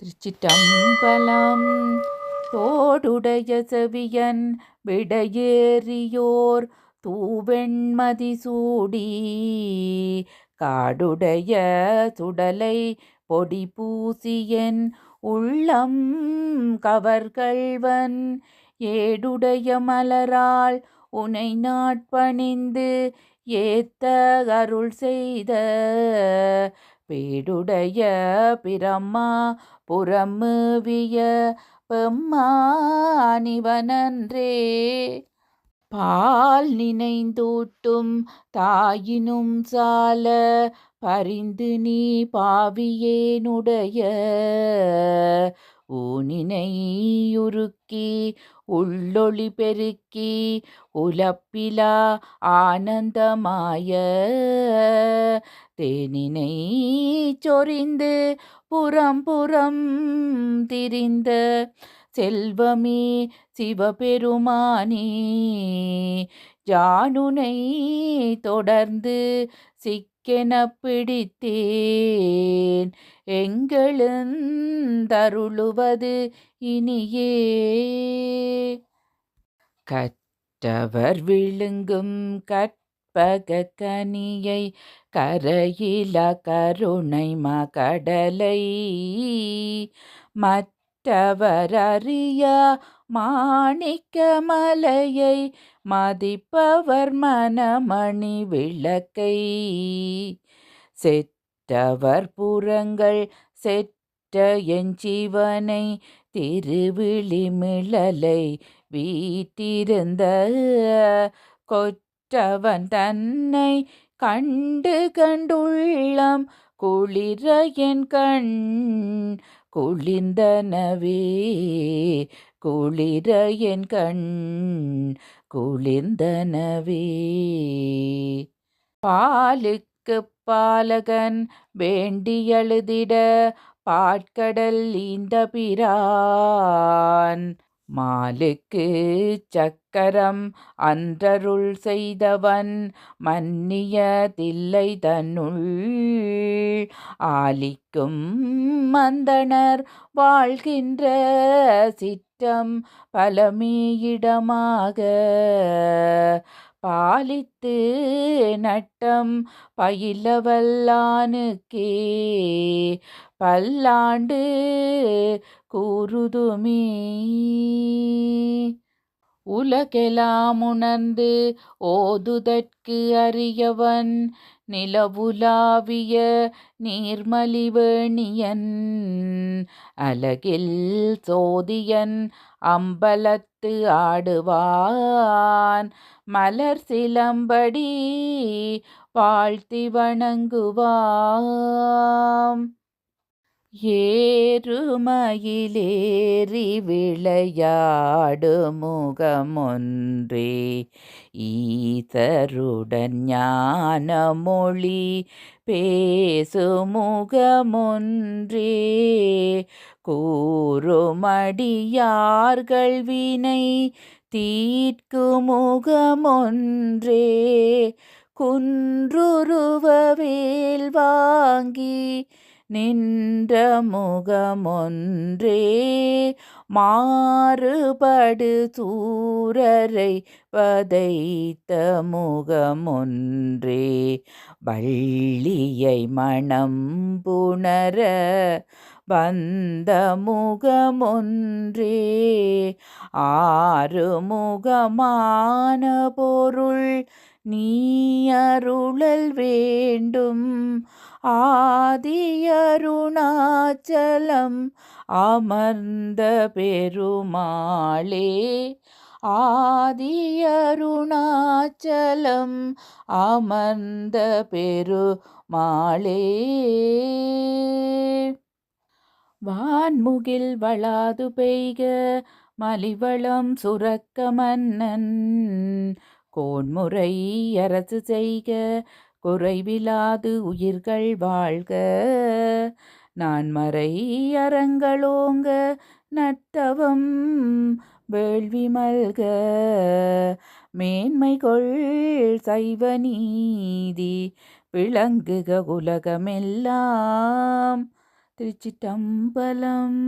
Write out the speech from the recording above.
திருச்சிற்றம்பலம் தோடுடைய செவியன் விடையேறியோர் தூவெண்மதி சூடி. காடுடைய சுடலை பொடி பூசியன் உள்ளம் கவர்கள்வன். ஏடுடைய மலரால் உனை நாட்பணிந்து ஏத்த அருள் செய்த பீடுடைய பிரம்மா புறமுவிய பெம்மானிவனன்றே பால் நினைந்தூட்டும் தாயினும் சால பரிந்து நீ பாவியேனுடைய. ஊனினையுருக்கி உள்ளொளி பெருக்கி உலப்பிலா ஆனந்தமாய. தேனினை சொரிந்து புறம் புறம் திரிந்த செல்வமே சிவபெருமானே ஜானுனை தொடர்ந்து சிக்கென பிடித்தேன். எங்களுந்தருளுவது இனியே. கற்றவர் விழுங்கும் கற்பக கனியை கரையில கருணை மகடலை மற்றவர் அறிய மாணிக்க மலையை மதிப்பவர் மனமணி விளக்கை. செற்றவர் புறங்கள் செற்ற எஞ்சிவனை திருவிழிமிழலை வீட்டிருந்த கொற்றவன் தன்னை கண்டு கண்டுள்ளம். குளிர என் கண் குளிர்ந்தனவே. குளிர என் கண் குளிர்ந்தனவே. பாலுக்கு பாலகன் வேண்டி எழுதிட பாட்கடல் இந்த பிரான். மாலுக்கு சக்கரம் அன்றருள் செய்தவன் மன்னியதில்லை தன்னுள். ஆலிக்கும் மந்தனர் வாழ்கின்ற சிற்றம் பலமீயிடமாக பாலித்து நட்டம் பயிலவல்லானுக்கே. பல்லாண்டு கூறுதுமே. உலகெலாம் உணர்ந்து ஓதுதற்கு அறியவன் நிலவுலாவிய நீர்மலிவேணியன் அலகில் சோதியன் அம்பலத்து ஆடுவான். மலர் சிலம்படி வாழ்த்தி வணங்குவாம். ஏறுமயிலேறி விளையாடு முகமொன்றே ஈசருடன் ஞான மொழி பேசுமுகமொன்றே கூறுமடியார்கள் வினை தீர்க்கு முகமொன்றே குன்றுருவவேல் வாங்கி நின்ற முகமொன்றே. மாறுபடு சூரரை பதைத்த முகமொன்றே. வள்ளியை மணம் புணர வந்த முகமொன்றே ஆறு முகமான பொருள் நீ அருளல் வேண்டும். ஆதியருணாச்சலம் அமர்ந்த பெருமாளே. ஆதியருணாச்சலம் அமர்ந்த பெருமாளே. வான்முகில் வளாது பெய்க மலிவளம் சுரக்க மன்னன். கோன்முறை அரசு செய்க குறைவிலாது உயிர்கள் வாழ்க. நான் மறை அறங்களோங்க நத்தவம் வேள்வி மல்க. மேன்மை கொள் சைவ நீதி விளங்குக உலகமெல்லாம். திருச்சிட்டம்பலம்